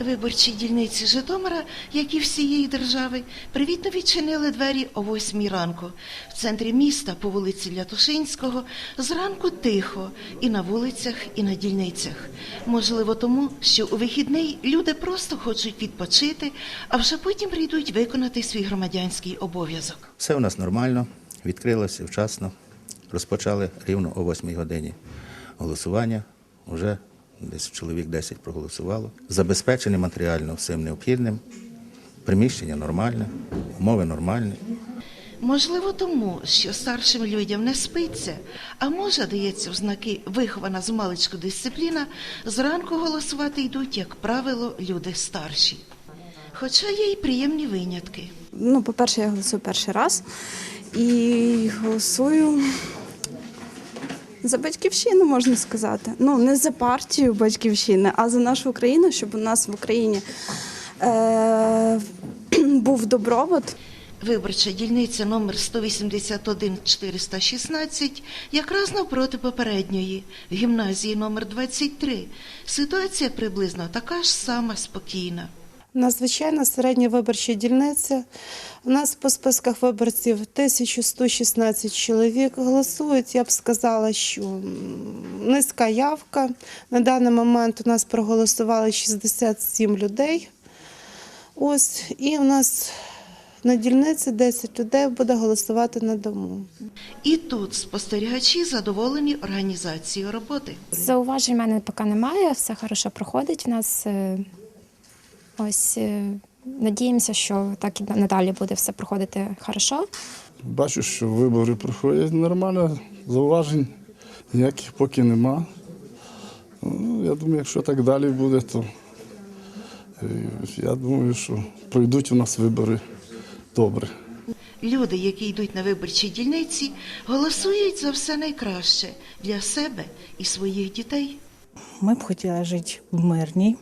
Виборчі дільниці Житомира, як і всієї держави, привітно відчинили двері о 8 ранку. В центрі міста по вулиці Лятушинського зранку тихо і на вулицях, і на дільницях. Можливо, тому, що у вихідний люди просто хочуть відпочити, а вже потім прийдуть виконати свій громадянський обов'язок. Все у нас нормально, відкрилося вчасно. Розпочали рівно о 8 годині голосування. Уже десь чоловік 10 проголосувало. Забезпечені матеріально всім необхідним. Приміщення нормальне, умови нормальні. Можливо, тому, що старшим людям не спиться, а може дається в знаки вихована з маличку дисципліна, зранку голосувати йдуть, як правило, люди старші. Хоча є й приємні винятки. Ну, по-перше, я голосую перший раз і голосую за батьківщину, можна сказати. Ну, не за партію батьківщини, а за нашу Україну, щоб у нас в Україні е- був добробут. Виборча дільниця номер 181 416 якраз навпроти попередньої, гімназії номер 23. Ситуація приблизно така ж сама спокійна. Надзвичайна середня виборча дільниця. У нас по списках виборців 1116 чоловік. Голосують, я б сказала, що низька явка. На даний момент у нас проголосували 67 людей. Ось, і у нас на дільниці 10 людей буде голосувати на дому. І тут спостерігачі задоволені організацією роботи. Зауважень в мене поки немає, все хорошо проходить. В нас е, ось е, надіємося, що так і надалі буде все проходити хорошо. Бачу, що вибори проходять нормально, зауважень ніяких поки нема. Ну, я думаю, якщо так далі буде, то е, я думаю, що пройдуть у нас вибори добре. Люди, які йдуть на виборчі дільниці, голосують за все найкраще для себе і своїх дітей. Ми б хотіли жити в мирній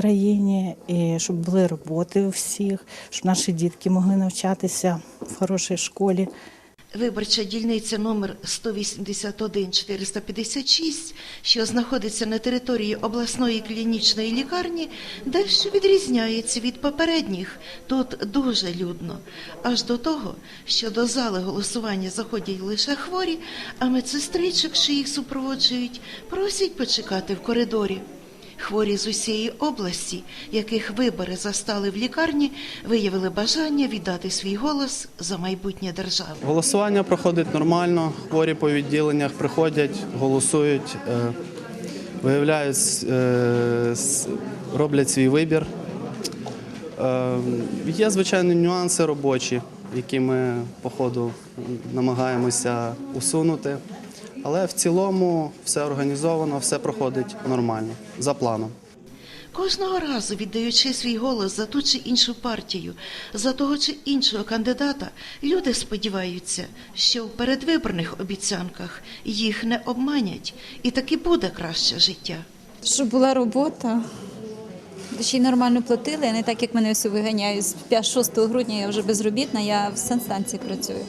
країні, і щоб були роботи у всіх, щоб наші дітки могли навчатися в хорошій школі. Виборча дільниця номер 181 456, що знаходиться на території обласної клінічної лікарні, дещо відрізняється від попередніх. Тут дуже людно. Аж до того, що до зали голосування заходять лише хворі, а медсестричок, що їх супроводжують, просять почекати в коридорі. Хворі з усієї області, яких вибори застали в лікарні, виявили бажання віддати свій голос за майбутнє держави. Голосування проходить нормально, хворі по відділеннях приходять, голосують, е, виявляють, е, роблять свій вибір. Е, Є, звичайно, нюанси робочі, які ми по ходу намагаємося усунути. Але в цілому все організовано, все проходить нормально, за планом. Кожного разу віддаючи свій голос за ту чи іншу партію, за того чи іншого кандидата, люди сподіваються, що в передвиборних обіцянках їх не обманять, і таки буде краще життя. Щоб була робота, ще й нормально платили, а не так, як мене все виганяють. З 5-6 грудня я вже безробітна, я в санстанції працюю.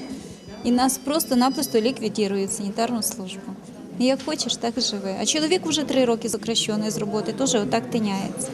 І нас просто-напросто ліквідують санітарну службу. Як хочеш, так і живи. А чоловік вже три роки закращений з роботи, теж отак тиняється.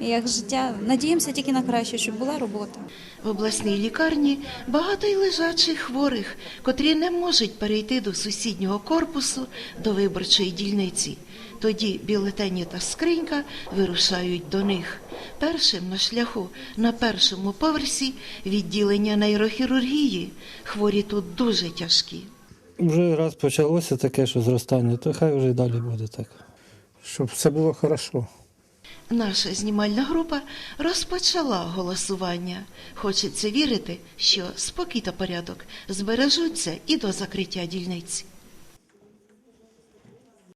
Як життя, надіємося тільки на краще, щоб була робота. В обласній лікарні багато й лежачих хворих, котрі не можуть перейти до сусіднього корпусу до виборчої дільниці. Тоді бюлетені та скринька вирушають до них. Першим на шляху на першому поверсі відділення нейрохірургії. Хворі тут дуже тяжкі. Вже раз почалося таке, що зростання, то хай вже й далі буде так. Щоб все було хорошо. Наша знімальна група розпочала голосування. Хочеться вірити, що спокій та порядок збережуться і до закриття дільниць.